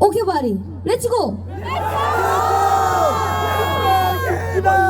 오케이 바리. 렛츠고 렛츠고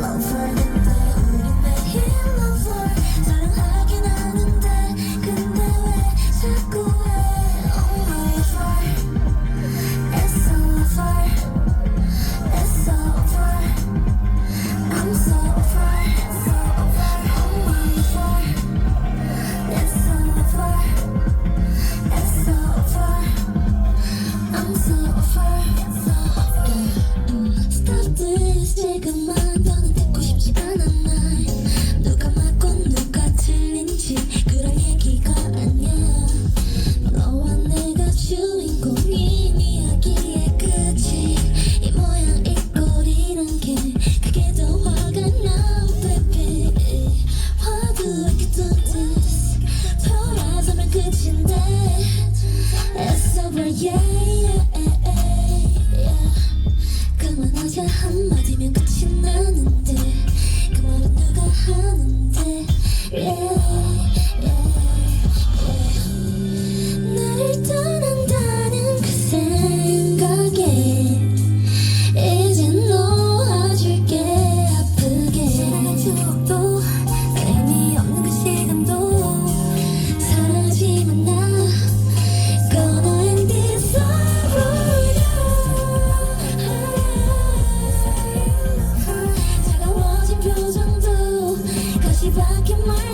浪费 yeah. Making my